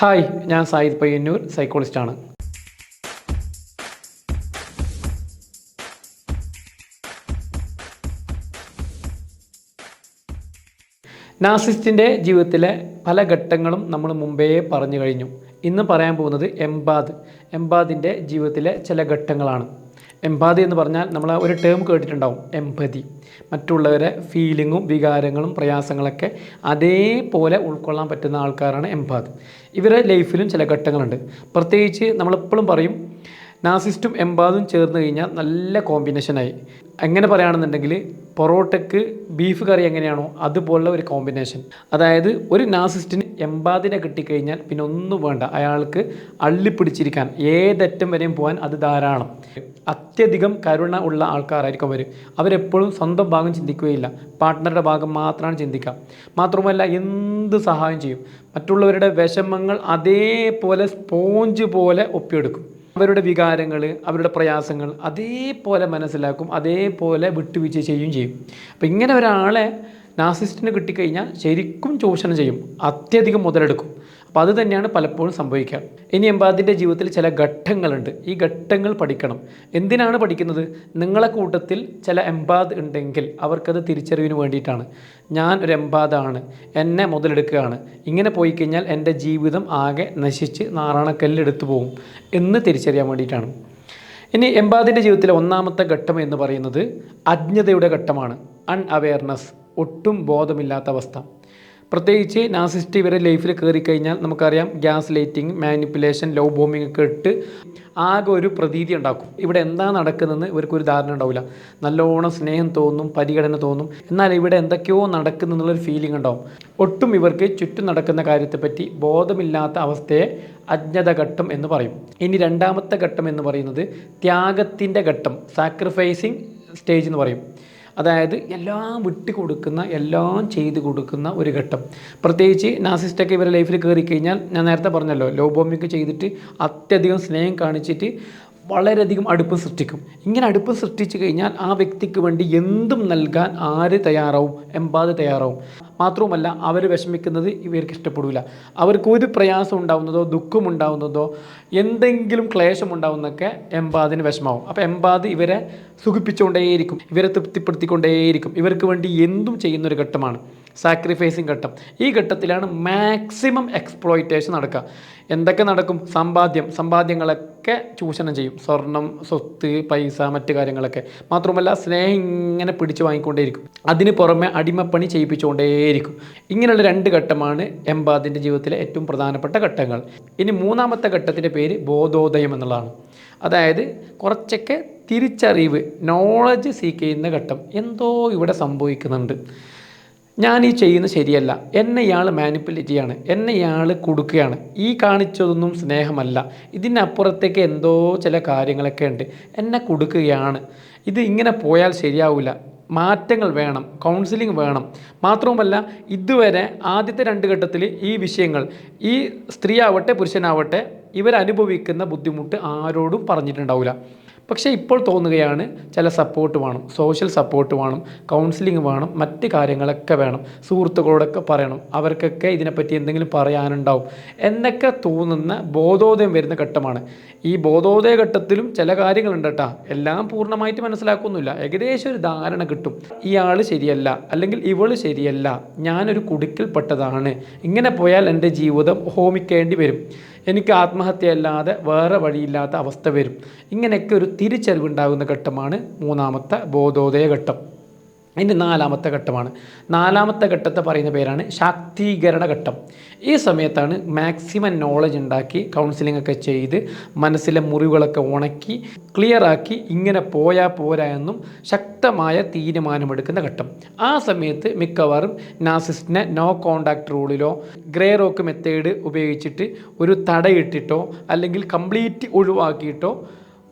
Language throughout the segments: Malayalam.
ഹായ് ഞാൻ സായിദ് പയ്യന്നൂർ സൈക്കോളിസ്റ്റാണ് നാസിസ്റ്റിന്റെ ജീവിതത്തിലെ പല ഘട്ടങ്ങളും നമ്മൾ മുമ്പേ പറഞ്ഞു കഴിഞ്ഞു. ഇന്ന് പറയാൻ പോകുന്നത് എംബാദ്. എംബാദിന്റെ ജീവിതത്തിലെ ചില ഘട്ടങ്ങളാണ്. എംപാതി എന്ന് പറഞ്ഞാൽ നമ്മൾ ഒരു ടേം കേട്ടിട്ടുണ്ടാവും എംപതി മറ്റുള്ളവരെ ഫീലിങ്ങും വികാരങ്ങളും പ്രയാസങ്ങളൊക്കെ അതേപോലെ ഉൾക്കൊള്ളാൻ പറ്റുന്ന ആൾക്കാരാണ് എംപാതി ഇവരുടെ ലൈഫിലും ചില ഘട്ടങ്ങളുണ്ട്. പ്രത്യേകിച്ച് നമ്മളെപ്പോഴും പറയും നാസിസ്റ്റും എംബാദും ചേർന്ന് കഴിഞ്ഞാൽ നല്ല കോമ്പിനേഷനായി അങ്ങനെ പറയുകയാണെന്നുണ്ടെങ്കിൽ പൊറോട്ടയ്ക്ക് ബീഫ് കറി എങ്ങനെയാണോ അതുപോലുള്ള ഒരു കോമ്പിനേഷൻ അതായത് ഒരു നാസിസ്റ്റിന് എംബാദിനെ കിട്ടിക്കഴിഞ്ഞാൽ പിന്നെ ഒന്നും വേണ്ട. അയാൾക്ക് അള്ളിപ്പിടിച്ചിരിക്കാൻ ഏതറ്റം വരെയും പോകാൻ അത് ധാരാളം. അത്യധികം കരുണ ഉള്ള ആൾക്കാരായിരിക്കും അവർ അവരെപ്പോഴും സ്വന്തം ഭാഗം ചിന്തിക്കുകയില്ല. പാർട്ട്ണറുടെ ഭാഗം മാത്രമാണ് ചിന്തിക്കുക. മാത്രമല്ല എന്ത് സഹായം ചെയ്യും? മറ്റുള്ളവരുടെ വിഷമങ്ങൾ അതേപോലെ സ്പോഞ്ച് പോലെ ഒപ്പിയെടുക്കും. അവരുടെ വികാരങ്ങൾ അവരുടെ പ്രയാസങ്ങൾ അതേപോലെ മനസ്സിലാക്കും അതേപോലെ വിട്ടുവീഴ്ച ചെയ്യുകയും ചെയ്യും. അപ്പം ഇങ്ങനെ ഒരാളെ നാസിസ്റ്റിന് കിട്ടിക്കഴിഞ്ഞാൽ ശരിക്കും ചൂഷണം ചെയ്യും. അത്യധികം മുതലെടുക്കും. അപ്പോൾ അത് തന്നെയാണ് പലപ്പോഴും സംഭവിക്കുക. ഇനി എംബാദിന്റെ ജീവിതത്തിൽ ചില ഘട്ടങ്ങളുണ്ട്. ഈ ഘട്ടങ്ങൾ പഠിക്കണം. എന്തിനാണ് പഠിക്കുന്നത്? നിങ്ങളെ കൂട്ടത്തിൽ ചില എംബാദ് ഉണ്ടെങ്കിൽ അവർക്കത് തിരിച്ചറിവിന് വേണ്ടിയിട്ടാണ്. ഞാൻ ഒരു എംബാദാണ് എന്നെ മുതലെടുക്കുകയാണ്. ഇങ്ങനെ പോയി കഴിഞ്ഞാൽ എന്റെ ജീവിതം ആകെ നശിച്ച് നാറാണക്കല്ലെടുത്തു പോകും എന്ന് തിരിച്ചറിയാൻ വേണ്ടിയിട്ടാണ്. ഇനി എംബാദിന്റെ ജീവിതത്തിലെ ഒന്നാമത്തെ ഘട്ടം എന്ന് പറയുന്നത് അജ്ഞതയുടെ ഘട്ടമാണ്. അൺ അവെയർനെസ് ഒട്ടും ബോധമില്ലാത്ത അവസ്ഥ. പ്രത്യേകിച്ച് നാസിസ്റ്റ് ഇവരെ ലൈഫിൽ കയറി കഴിഞ്ഞാൽ നമുക്കറിയാം gas lighting manipulation love bombing ഒക്കെ ഇട്ട് ആകെ ഒരു പ്രതീതി ഉണ്ടാക്കും. ഇവിടെ എന്താ നടക്കുന്നതെന്ന് ഇവർക്കൊരു ധാരണ ഉണ്ടാവില്ല. നല്ലോണം സ്നേഹം തോന്നും പരിഗണന തോന്നും. എന്നാൽ ഇവിടെ എന്തൊക്കെയോ നടക്കുന്നു എന്നുള്ളൊരു ഫീലിംഗ് ഉണ്ടാവും. ഒട്ടും ഇവർക്ക് ചുറ്റും നടക്കുന്ന കാര്യത്തെപ്പറ്റി ബോധമില്ലാത്ത അവസ്ഥയെ അജ്ഞത ഘട്ടം എന്ന് പറയും. ഇനി രണ്ടാമത്തെ ഘട്ടം എന്ന് പറയുന്നത് ത്യാഗത്തിന്റെ ഘട്ടം സാക്രിഫൈസിങ് സ്റ്റേജ് എന്ന് പറയും. അതായത് എല്ലാം വിട്ടു കൊടുക്കുന്ന എല്ലാം ചെയ്തു കൊടുക്കുന്ന ഒരു ഘട്ടം. പ്രത്യേകിച്ച് നാസിസ്റ്റൊക്കെ ഇവരുടെ ലൈഫിൽ കയറി കഴിഞ്ഞാൽ ഞാൻ നേരത്തെ പറഞ്ഞല്ലോ ലോബോമിക്ക് ചെയ്തിട്ട് അത്യധികം സ്നേഹം കാണിച്ചിട്ട് വളരെയധികം അടുപ്പം സൃഷ്ടിക്കും. ഇങ്ങനെ അടുപ്പം സൃഷ്ടിച്ചു കഴിഞ്ഞാൽ ആ വ്യക്തിക്ക് വേണ്ടി എന്തും നൽകാൻ ആര് തയ്യാറാവും? എമ്പാത് തയ്യാറാവും. മാത്രവുമല്ല അവർ വിഷമിക്കുന്നത് ഇവർക്ക് ഇഷ്ടപ്പെടില്ല അവർക്ക് ഒരു പ്രയാസം ഉണ്ടാവുന്നതോ ദുഃഖം ഉണ്ടാവുന്നതോ എന്തെങ്കിലും ക്ലേശം ഉണ്ടാവുന്നതൊക്കെ എമ്പാദിന് വിഷമാവും. അപ്പോൾ എമ്പാദ് ഇവരെ സുഖിപ്പിച്ചുകൊണ്ടേയിരിക്കും. ഇവരെ തൃപ്തിപ്പെടുത്തിക്കൊണ്ടേയിരിക്കും. ഇവർക്ക് വേണ്ടി എന്തും ചെയ്യുന്നൊരു ഘട്ടമാണ്. സാക്രിഫൈസിങ് ഘട്ടം. ഈ ഘട്ടത്തിലാണ് മാക്സിമം എക്സ്പ്ലോയിറ്റേഷൻ നടക്കുക. എന്തൊക്കെ നടക്കും? സമ്പാദ്യം. സമ്പാദ്യങ്ങളൊക്കെ ചൂഷണം ചെയ്യും. സ്വർണം സ്വത്ത് പൈസ മറ്റു കാര്യങ്ങളൊക്കെ. മാത്രമല്ല സ്നേഹം ഇങ്ങനെ പിടിച്ചു വാങ്ങിക്കൊണ്ടേയിരിക്കും. അതിന് പുറമെ അടിമപ്പണി ചെയ്യിപ്പിച്ചുകൊണ്ടേയിരിക്കും. ഇങ്ങനെയുള്ള രണ്ട് ഘട്ടമാണ് എംബാദിന്റെ ജീവിതത്തിലെ ഏറ്റവും പ്രധാനപ്പെട്ട ഘട്ടങ്ങൾ. ഇനി മൂന്നാമത്തെ ഘട്ടത്തിന്റെ പേര് ബോധോദയം എന്നുള്ളതാണ്. അതായത് കുറച്ചൊക്കെ തിരിച്ചറിവ് നോളജ് സീക്ക് ചെയ്യുന്ന ഘട്ടം. എന്തോ ഇവിടെ സംഭവിക്കുന്നുണ്ട്. ഞാൻ ഈ ചെയ്യുന്നത് ശരിയല്ല. എന്നെ ഇയാൾ മാനിപ്പുലേറ്റ് ചെയ്യാണ്. എന്നെ ഇയാൾ കൊടുക്കുകയാണ്. ഈ കാണിച്ചതൊന്നും സ്നേഹമല്ല. ഇതിനപ്പുറത്തേക്ക് എന്തോ ചില കാര്യങ്ങളൊക്കെ ഉണ്ട്. എന്നെ കൊടുക്കുകയാണ്. ഇത് ഇങ്ങനെ പോയാൽ ശരിയാവില്ല മാറ്റങ്ങൾ വേണം. കൗൺസിലിംഗ് വേണം. മാത്രവുമല്ല ഇതുവരെ ആദ്യത്തെ രണ്ട് ഘട്ടത്തിൽ ഈ വിഷയങ്ങൾ ഈ സ്ത്രീ ആവട്ടെ പുരുഷനാവട്ടെ ഇവരനുഭവിക്കുന്ന ബുദ്ധിമുട്ട് ആരോടും പറഞ്ഞിട്ടുണ്ടാവില്ല പക്ഷേ ഇപ്പോൾ തോന്നുകയാണ് ചില സപ്പോർട്ട് വേണം സോഷ്യൽ സപ്പോർട്ട് വേണം കൗൺസിലിംഗ് വേണം മറ്റ് കാര്യങ്ങളൊക്കെ വേണം സുഹൃത്തുക്കളോടൊക്കെ പറയണം അവർക്കൊക്കെ ഇതിനെപ്പറ്റി എന്തെങ്കിലും പറയാനുണ്ടാവും എന്നൊക്കെ തോന്നുന്ന ബോധോദയം വരുന്ന ഘട്ടമാണ്. ഈ ബോധോദയ ഘട്ടത്തിലും ചില കാര്യങ്ങളുണ്ട് കേട്ടോ എല്ലാം പൂർണമായിട്ട് മനസ്സിലാക്കുന്നില്ല. ഏകദേശം ഒരു ധാരണ കിട്ടും. ഇയാൾ ശരിയല്ല അല്ലെങ്കിൽ ഇവൾ ശരിയല്ല ഞാനൊരു കുടുക്കിൽപ്പെട്ടതാണ് ഇങ്ങനെ പോയാൽ എന്റെ ജീവിതം ഹോമിക്കേണ്ടി വരും. എനിക്ക് ആത്മഹത്യയല്ലാതെ വേറെ വഴിയില്ലാത്ത അവസ്ഥ വരും. ഇങ്ങനെയൊക്കെ ഒരു തിരിച്ചറിവുണ്ടാകുന്ന ഘട്ടമാണ് മൂന്നാമത്തെ ബോധോദയ ഘട്ടം. ഇനി നാലാമത്തെ ഘട്ടമാണ്. നാലാമത്തെ ഘട്ടത്തെ പറയുന്ന പേരാണ് ശാക്തീകരണ ഘട്ടം. ഈ സമയത്താണ് മാക്സിമം നോളജ് ഉണ്ടാക്കി കൗൺസിലിംഗ് ഒക്കെ ചെയ്ത് മനസ്സിലെ മുറിവുകളൊക്കെ ഉണക്കി ക്ലിയറാക്കി ഇങ്ങനെ പോയാൽ പോരാ എന്നും ശക്തമായ തീരുമാനമെടുക്കുന്ന ഘട്ടം. ആ സമയത്ത് മിക്കവാറും നാസിസ്റ്റിനെ നോ കോണ്ടാക്ട് റൂളിലോ ഗ്രേ റോക്ക് മെത്തേഡ് ഉപയോഗിച്ചിട്ട് ഒരു തടയിട്ടിട്ടോ അല്ലെങ്കിൽ കംപ്ലീറ്റ് ഒഴിവാക്കിയിട്ടോ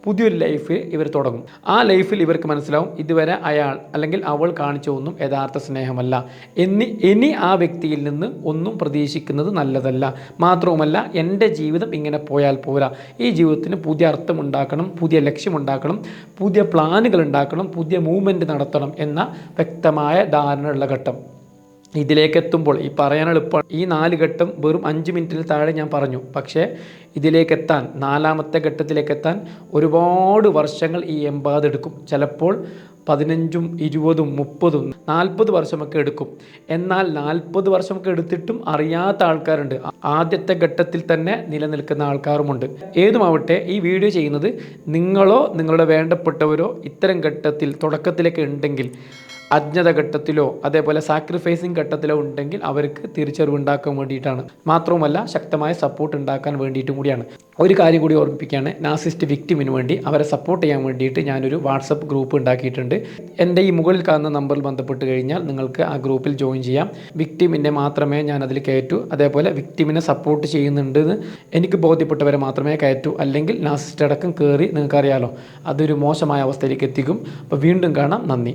പുതിയൊരു ലൈഫ് ഇവർ തുടങ്ങും. ആ ലൈഫിൽ ഇവർക്ക് മനസ്സിലാവും ഇതുവരെ അയാൾ അല്ലെങ്കിൽ അവൾ കാണിച്ച ഒന്നും യഥാർത്ഥ സ്നേഹമല്ല. എന്നി ഇനി ആ വ്യക്തിയിൽ നിന്ന് ഒന്നും പ്രതീക്ഷിക്കുന്നത് നല്ലതല്ല. മാത്രവുമല്ല എന്റെ ജീവിതം ഇങ്ങനെ പോയാൽ പോരാ. ഈ ജീവിതത്തിന് പുതിയ അർത്ഥം ഉണ്ടാക്കണം പുതിയ ലക്ഷ്യമുണ്ടാക്കണം പുതിയ പ്ലാനുകൾ ഉണ്ടാക്കണം പുതിയ മൂവ്മെന്റ് നടത്തണം എന്ന വ്യക്തമായ ധാരണയുള്ള ഘട്ടം. ഇതിലേക്ക് എത്തുമ്പോൾ ഈ പറയാൻ എളുപ്പമാണ്. ഈ നാല് ഘട്ടം വെറും അഞ്ച് മിനിറ്റിൽ താഴെ ഞാൻ പറഞ്ഞു. പക്ഷേ ഇതിലേക്ക് എത്താൻ നാലാമത്തെ ഘട്ടത്തിലേക്ക് എത്താൻ ഒരുപാട് വർഷങ്ങൾ ഈ എമ്പാത് എടുക്കും. ചിലപ്പോൾ പതിനഞ്ചും ഇരുപതും മുപ്പതും നാൽപ്പത് വർഷമൊക്കെ എടുക്കും. എന്നാൽ നാൽപ്പത് വർഷമൊക്കെ എടുത്തിട്ടും അറിയാത്ത ആൾക്കാരുണ്ട്. ആദ്യത്തെ ഘട്ടത്തിൽ തന്നെ നിലനിൽക്കുന്ന ആൾക്കാരുമുണ്ട്. ഏതുമാവട്ടെ ഈ വീഡിയോ ചെയ്യുന്നത് നിങ്ങളോ നിങ്ങളുടെ വേണ്ടപ്പെട്ടവരോ ഇത്തരം ഘട്ടത്തിൽ തുടക്കത്തിലൊക്കെ ഉണ്ടെങ്കിൽ അജ്ഞത ഘട്ടത്തിലോ അതേപോലെ സാക്രിഫൈസിങ് ഘട്ടത്തിലോ ഉണ്ടെങ്കിൽ അവർക്ക് തിരിച്ചറിവ് ഉണ്ടാക്കാൻ വേണ്ടിയിട്ടാണ്. മാത്രവുമല്ല ശക്തമായ സപ്പോർട്ട് ഉണ്ടാക്കാൻ വേണ്ടിയിട്ടും കൂടിയാണ്. ഒരു കാര്യം കൂടി ഓർമ്മിപ്പിക്കുകയാണ്. നാസിസ്റ്റ് വിക്ടിമിന് വേണ്ടി അവരെ സപ്പോർട്ട് ചെയ്യാൻ വേണ്ടിയിട്ട് ഞാനൊരു വാട്സപ്പ് ഗ്രൂപ്പ് ഉണ്ടാക്കിയിട്ടുണ്ട്. എന്റെ ഈ മുകളിൽ കാണുന്ന നമ്പറിൽ ബന്ധപ്പെട്ട് കഴിഞ്ഞാൽ നിങ്ങൾക്ക് ആ ഗ്രൂപ്പിൽ ജോയിൻ ചെയ്യാം. വിക്ടിമിനെ മാത്രമേ ഞാൻ അതിൽ കയറ്റൂ. അതേപോലെ വിക്ടിമിനെ സപ്പോർട്ട് ചെയ്യുന്നുണ്ട് എനിക്ക് ബോധ്യപ്പെട്ടവരെ മാത്രമേ കയറ്റൂ. അല്ലെങ്കിൽ നാസിസ്റ്റ് അടക്കം കയറി നിങ്ങൾക്കറിയാലോ അതൊരു മോശമായ അവസ്ഥയിലേക്ക് എത്തിക്കും. അപ്പോൾ വീണ്ടും കാണാം. നന്ദി.